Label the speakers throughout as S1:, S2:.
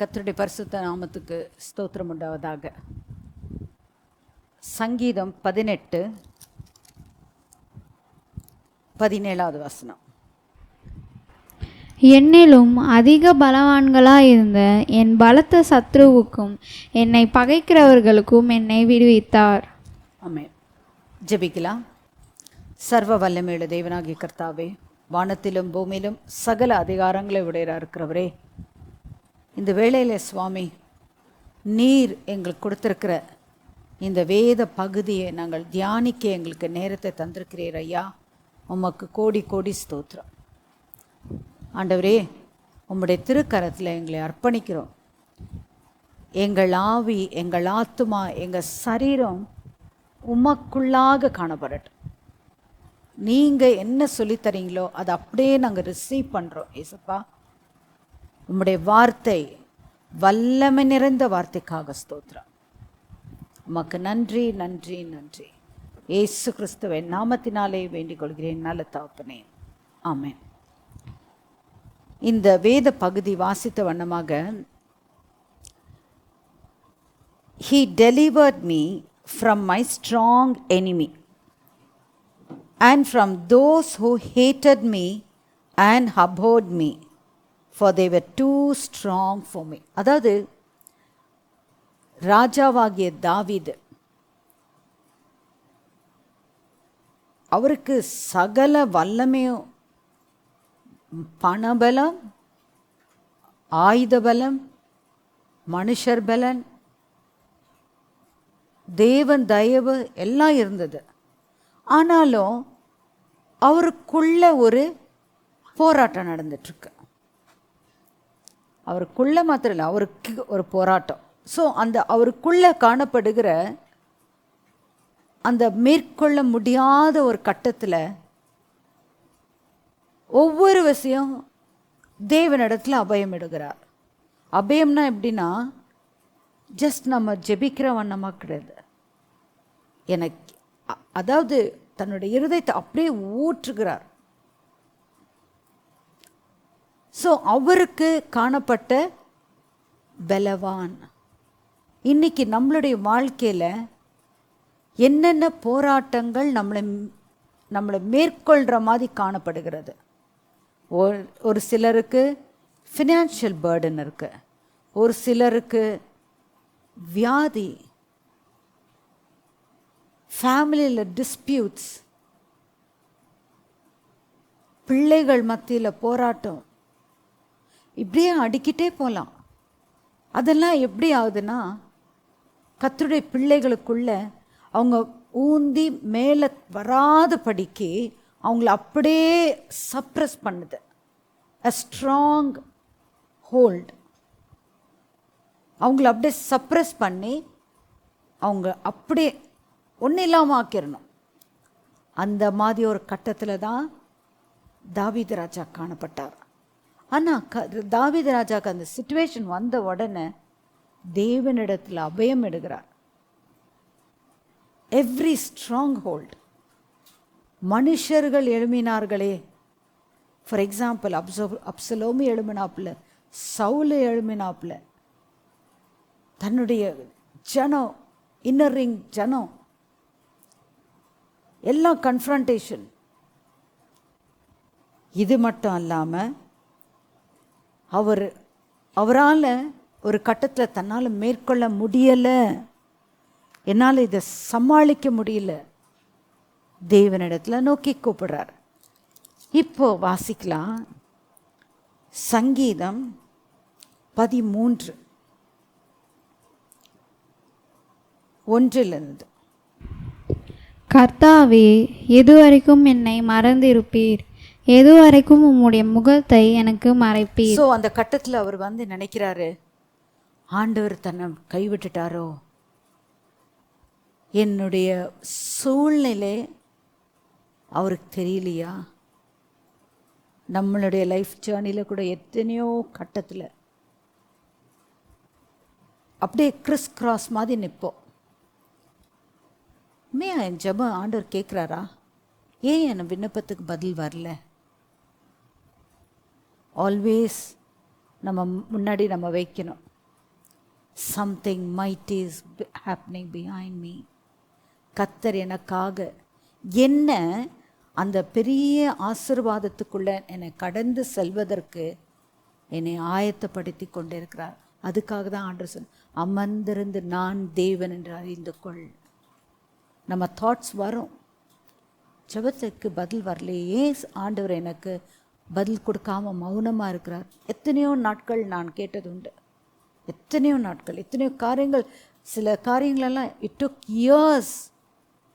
S1: கர்த்தருடைய பரிசுத்த நாமத்துக்கு ஸ்தோத்திரம் உண்டாவதாக. சங்கீதம் பதினெட்டு பதினேழாவது வசனம்.
S2: என்னிலும் அதிக பலவான்களாயிருந்த என் பலத்த சத்ருவுக்கும் என்னை பகைக்கிறவர்களுக்கும் என்னை விடுவித்தார்.
S1: ஆமென். ஜெபிக்கலாம். சர்வ வல்லமையுள்ள தேவனாகிய கர்த்தாவே வானத்திலும் பூமியிலும் சகல அதிகாரங்களை உடையரா இருக்கிறவரே இந்த வேளையில் சுவாமி நீர் எங்களுக்கு கொடுத்துருக்கிற இந்த வேத பகுதியை நாங்கள் தியானிக்க எங்களுக்கு நேரத்தை தந்திருக்கிறீர் ஐயா. உமக்கு கோடி கோடி ஸ்தோத்திரம். ஆண்டவரே உம்முடைய திருக்கரத்தில் எங்களை அர்ப்பணிக்கிறோம். எங்கள் ஆவி எங்கள் ஆத்துமா எங்கள் சரீரம் உமக்குள்ளாக காணப்படட்டும். நீங்கள் என்ன சொல்லித் தரீங்களோ அதை அப்படியே நாங்கள் ரிசீவ் பண்ணுறோம் ஏசப்பா. உம்முடைய வார்த்தை வல்லமை நிறைந்த வார்த்தைக்காக ஸ்தோத்ரா உமக்கு நன்றி நன்றி நன்றி. ஏசு கிறிஸ்துவின் நாமத்தினாலே வேண்டிக் கொள்கிறேன். நல்ல தாப்பனே. ஆமேன். இந்த வேத பகுதி வாசித்த வண்ணமாக he delivered me from my strong enemy and from those who hated me and ஹபோர்ட் me for they were too strong for me அதாவது ராஜாவாகிய தாவீது அவருக்கு சகல வல்லமையும் பணபலம் ஆயுத பலம் மனுஷர் பலன் தேவன் தயவு எல்லாம் இருந்தது. ஆனாலும் அவருக்குள்ள ஒரு போராட்டம் நடந்துட்டுருக்கு அவருக்குள்ளே மாத்திரம் இல்லை அவருக்கு ஒரு போராட்டம். ஸோ அந்த அவருக்குள்ளே காணப்படுகிற அந்த மேற்கொள்ள முடியாத ஒரு கட்டத்தில் ஒவ்வொரு விஷயம் தேவனிடத்தில் அபயம் எடுகிறார் அபயம்னா எப்படின்னா ஜஸ்ட் நம்ம ஜெபிக்கிற வண்ணமாக கிடையாது. எனக்கு அதாவது தன்னுடைய இருதயத்தை அப்படியே ஊற்றுகிறார். ஸோ அவருக்கு காணப்பட்ட பலவான். இன்னைக்கு நம்மளுடைய வாழ்க்கையில் என்னென்ன போராட்டங்கள் நம்மளை நம்மளை மேற்கொள்கிற மாதிரி காணப்படுகிறது. ஒரு ஒரு சிலருக்கு ஃபினான்ஷியல் பேர்டன் இருக்குது ஒரு சிலருக்கு வியாதி. ஃபேமிலியில் டிஸ்பியூட்ஸ் பிள்ளைகள் மத்தியில் போராட்டம். இப்படியே அடிக்கிட்டே போகலாம் அதெல்லாம் எப்படி ஆகுதுன்னா கர்த்தருடைய பிள்ளைகளுக்குள்ள அவங்க ஊந்தி மேலே வராத படிக்கு அவங்கள அப்படியே சப்ரஸ் பண்ணுது. அ ஸ்ட்ராங் ஹோல்டு அவங்கள அப்படியே சப்ரஸ் பண்ணி அவங்க அப்படியே ஒன்றும் இல்லாமல் ஆக்கிடணும் அந்த மாதிரி ஒரு கட்டத்தில் தான் தாவீது ராஜா காணப்பட்டார். ஆனால் க தாவீது ராஜாக்கு அந்த சுச்சுவேஷன் வந்த உடனே தேவனிடத்தில் அபயம் எடுக்கிறார். எவ்ரி ஸ்ட்ராங் ஹோல்ட் மனுஷர்கள் எழுமினார்களே. For example அப்சோ அப்சலோமி எழுமினாப்புல சவுலு எழுமினாப்புல. தன்னுடைய ஜனம் இன்னர் ரிங் ஜனம். எல்லாம் கன்ஃப்ரண்டேஷன் இது மட்டும் அல்லாமல் அவர் அவரால் ஒரு கட்டத்தில் தன்னால் மேற்கொள்ள முடியலை. என்னால் இதை சமாளிக்க முடியல. தேவனிடத்தில் நோக்கி கூப்பிடுறார். இப்போ வாசிக்கலாம். சங்கீதம் பதிமூன்று. ஒன்றிலிருந்து.
S2: கர்த்தாவே எதுவரைக்கும் என்னை மறந்திருப்பீர். எது வரைக்கும் உம்முடைய முகத்தை எனக்கு மறைப்பி
S1: ஸோ அந்த கட்டத்தில் அவர் வந்து நினைக்கிறாரு ஆண்டவர் தன்னை கைவிட்டுட்டாரோ? என்னுடைய சூழ்நிலை அவருக்கு தெரியலையா? நம்மளுடைய லைஃப் ஜேர்னியில் கூட எத்தனையோ கட்டத்தில் அப்படியே கிறிஸ் கிராஸ் மாதிரி நிற்போம். மே என் ஜபம் ஆண்டவர் கேட்குறாரா? ஏன் என் விண்ணப்பத்துக்கு பதில் வரல? ஆல்வேஸ் நம்ம முன்னாடி நம்ம வைக்கணும். Something might is happening behind me கத்தர் எனக்காக என்ன அந்த பெரிய ஆசிர்வாதத்துக்குள்ள என்னை கடந்து செல்வதற்கு என்னை ஆயத்தப்படுத்தி கொண்டிருக்கிறார். அதுக்காக தான் ஆண்டர் சொல் அமர்ந்திருந்து நான் தேவன் என்று அறிந்து கொள். நம்ம தாட்ஸ் வரும். ஜபத்துக்கு பதில் வரலையே ஆண்டவர் எனக்கு பதில் கொடுக்காம மௌனமாக இருக்கிறார். எத்தனையோ நாட்கள் நான் கேட்டது உண்டு எத்தனையோ நாட்கள் எத்தனையோ காரியங்கள் சில காரியங்களெல்லாம் இட் டுக் இயர்ஸ்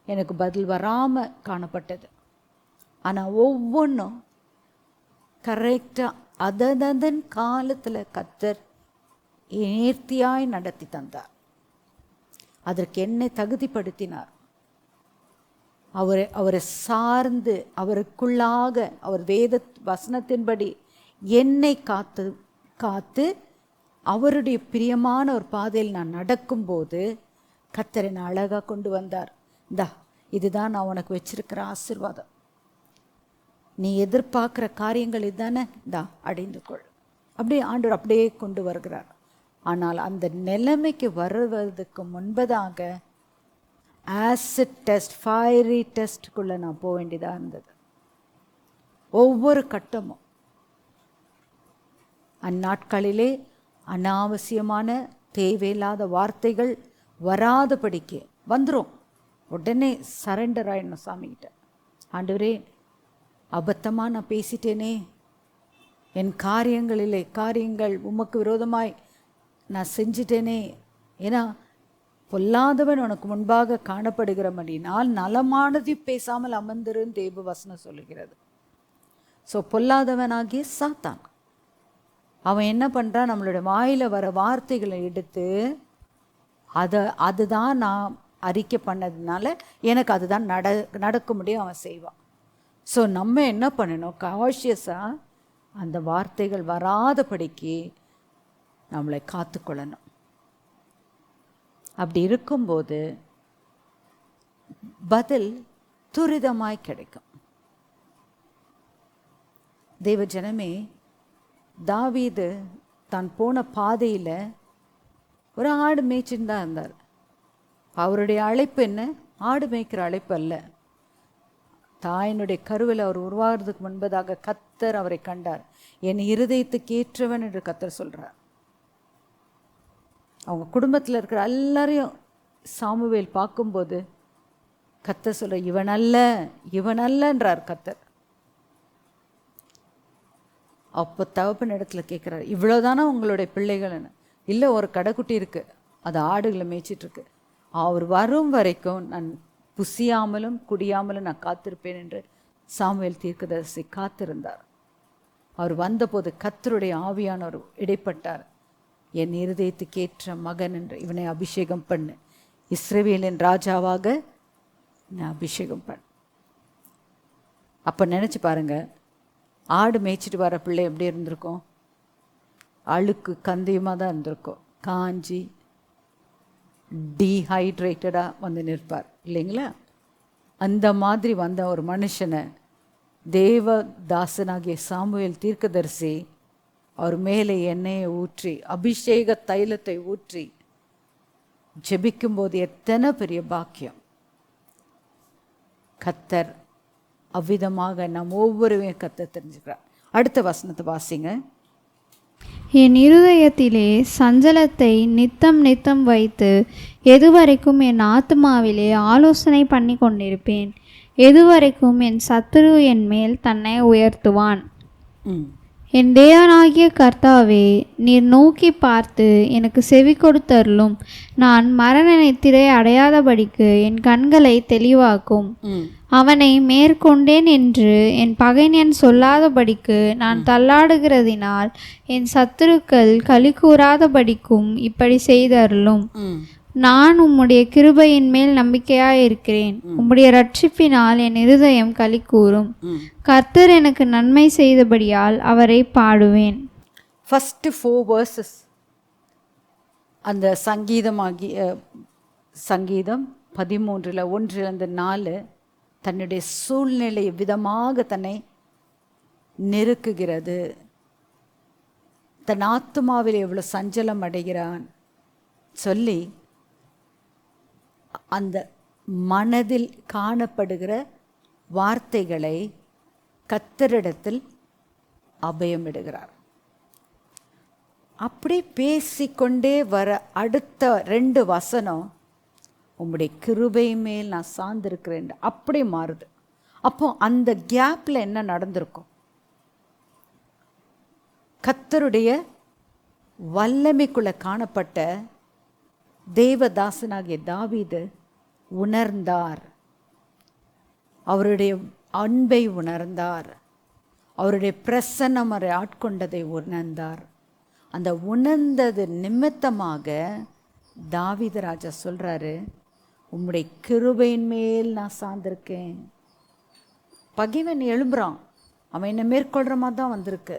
S1: எனக்கு பதில் வராமல் காணப்பட்டது. ஆனால் ஒவ்வொன்றும் கரெக்டாக அததன் காலத்தில் கத்தர் நேர்த்தியாய் நடத்தி தந்தார். அதற்கு என்னை தகுதிப்படுத்தினார். அவரை அவரை சார்ந்து அவருக்குள்ளாக அவர் வேத வசனத்தின்படி என்னை காத்து காத்து அவருடைய பிரியமான ஒரு பாதையில் நான் நடக்கும்போது கத்தரின் அழகாக கொண்டு வந்தார். இந்தா இதுதான் நான் உனக்கு வச்சிருக்கிற ஆசிர்வாதம். நீ எதிர்பார்க்குற காரியங்கள் இதுதானே? இந்தா அடைந்து கொள். அப்படியே ஆண்டவர் அப்படியே கொண்டு வருகிறார். ஆனால் அந்த நிலைமைக்கு வருவதற்கு முன்பதாக ஆசிட் டெஸ்ட் ஃபயரி டெஸ்ட்டுக்குள்ளே நான் போக வேண்டியதாக இருந்தது. ஒவ்வொரு கட்டமும். அந்நாட்களிலே அனாவசியமான தேவையில்லாத வார்த்தைகள் வராதபடிக்கு வந்துடும் உடனே சரண்டர் ஆயிடணும் சாமிகிட்ட. ஆண்டவரே அபத்தமாக நான் பேசிட்டேனே. என் காரியங்களிலே காரியங்கள் உமக்கு விரோதமாய் நான் செஞ்சிட்டேனே. ஏன்னா பொல்லாதவன் உனக்கு முன்பாக காணப்படுகிறபடினால் நலமானது பேசாமல் அமர்ந்திருன்னு தேவ வசனம் சொல்லுகிறது. ஸோ பொல்லாதவனாகிய சாத்தான். அவன் என்ன பண்ணுறான் நம்மளுடைய வாயில் வர வார்த்தைகளை எடுத்து அதை அதுதான் நான் அறிக்கை பண்ணதுனால எனக்கு அதுதான் நட நடக்க முடியும் அவன் செய்வான். ஸோ நம்ம என்ன பண்ணணும்? காஷியஸாக அந்த வார்த்தைகள் வராதபடிக்கு நம்மளை காத்துக்கொள்ளணும். அப்படி இருக்கும்போது பதில் துரிதமாய் கிடைக்கும். தெய்வ ஜனமே தாவீது தான் போன பாதையில் ஒரு ஆடு மேய்ச்சின்னு தான் இருந்தார். அவருடைய அழைப்பு என்ன? ஆடு மேய்க்கிற அழைப்பு அல்ல. தாயினுடைய கருவில் அவர் உருவாகிறதுக்கு முன்பதாக கத்தர் அவரை கண்டார். என் இருதயத்துக்கு ஏற்றவன் என்று கத்தர் சொல்கிறார் அவங்க குடும்பத்தில் இருக்கிற எல்லாரையும் சாமுவேல் பார்க்கும்போது கத்த சொல்கிற இவன் அல்ல இவன் அல்லன்றார் கத்தர். அப்போ தகப்பன் இடத்துல கேட்குறாரு இவ்வளோதானா உங்களுடைய பிள்ளைகள்னு? இல்லை ஒரு கடைக்குட்டி இருக்குது அது ஆடுகளை மேய்ச்சிட்ருக்கு. அவர் வரும் வரைக்கும் நான் புசியாமலும் குடியாமலும் நான் காத்திருப்பேன் என்று சாமுவேல் தீர்க்கதரிசி காத்திருந்தார். அவர் வந்தபோது கத்தருடைய ஆவியானவர் இடைப்பட்டார். என் இருதயத்துக்கேற்ற மகன் என்று இவனை அபிஷேகம் பண்ணு. இஸ்ரேவேலின் ராஜாவாக நான் அபிஷேகம் பண்ணு. அப்போ நினச்சி பாருங்க ஆடு மேய்ச்சிட்டு வர பிள்ளை எப்படி இருந்திருக்கும்? அழுக்கு கந்தயமாக தான் இருந்திருக்கும். காஞ்சி டீஹைட்ரேட்டடாக வந்து நிற்பார். இல்லைங்களா? அந்த மாதிரி வந்த ஒரு மனுஷனை தேவதாசனாகிய சாமுவேல் தீர்க்கதரிசி அவர் மேலே எண்ணெயை ஊற்றி அபிஷேக தைலத்தை ஊற்றி ஜெபிக்கும்போது எத்தனை பெரிய பாக்கியம். கத்தர் அவ்விதமாக நாம் ஒவ்வொருவையும் கத்தர் தெரிஞ்சுக்கிறார். அடுத்த வசனத்தை வாசிங்க.
S2: என் இருதயத்திலே சஞ்சலத்தை நித்தம் நித்தம் வைத்து எதுவரைக்கும் என் ஆத்மாவிலே ஆலோசனை பண்ணி கொண்டிருப்பேன் எதுவரைக்கும் என் சத்துரு என் மேல் தன்னை உயர்த்துவான்.
S1: ம்.
S2: என் தேவனாகிய கர்த்தாவே நீர் நோக்கி பார்த்து எனக்கு செவி கொடுத்தருளும். நான் மரண நித்திரை அடையாதபடிக்கு என் கண்களை தெளிவாக்கும். அவனை மேற்கொண்டேன் என்று என் பகைஞன் சொல்லாதபடிக்கு நான் தள்ளாடுகிறதினால் என் சத்துருக்கள் களி கூறாதபடிக்கும் இப்படி செய்தருளும். நான் உம்முடைய கிருபையின் மேல் நம்பிக்கையாயிருக்கிறேன். உம்முடைய ரட்சிப்பினால் என் இருதயம் களி கூறும். கர்த்தர் எனக்கு நன்மை செய்தபடியால் அவரை பாடுவேன்.
S1: ஃபஸ்ட்டு ஃபோர் வேர்சஸ் அந்த சங்கீதமாகி சங்கீதம் பதிமூன்றில் ஒன்றிலிருந்து நாலு தன்னுடைய சூழ்நிலை விதமாக தன்னை நெருக்குகிறது. தன் ஆத்துமாவில் எவ்வளோ சஞ்சலம் அடைகிறான். சொல்லி அந்த மனதில் காணப்படுகிற வார்த்தைகளை கத்தரிடத்தில் அபயமிடுகிறார். அப்படி பேசிக்கொண்டே வர அடுத்த ரெண்டு வசனம் உங்களுடைய கிருபை மேல் நான் சார்ந்திருக்கிறேன் அப்படி மாறுது. அப்போ அந்த கேப்பில் என்ன நடந்திருக்கும்? கத்தருடைய வல்லமைக்குள்ளே காணப்பட்ட தேவதாசனாகிய தாவீது உணர்ந்தார். அவருடைய அன்பை உணர்ந்தார். அவருடைய பிரசன்னம் அவரை ஆட்கொண்டதை உணர்ந்தார். அந்த உணர்ந்தது நிமித்தமாக தாவிதராஜா சொல்கிறாரு உம்முடைய கிருபையின் மேல் நான் சார்ந்திருக்கேன். பகைவன் எழும்புறான். அவன் என்னை மேற்கொள்கிற மாதிரி தான் வந்திருக்கு.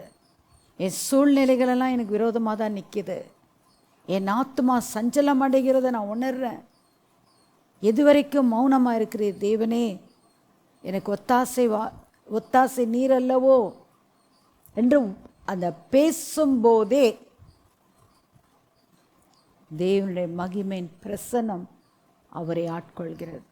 S1: என் சூழ்நிலைகளெல்லாம் எனக்கு விரோதமாக தான் நிற்கிது என் ஆத்மா சஞ்சலம் அடைகிறத நான் உணர்றேன். எதுவரைக்கும் மௌனமாக இருக்கிறீர் தேவனே? எனக்கு ஒத்தாசை வா ஒத்தாசை நீர் அல்லவோ என்று அந்த பேசும்போதே தேவனுடைய மகிமையின் பிரசன்னம் அவரை ஆட்கொள்கிறது.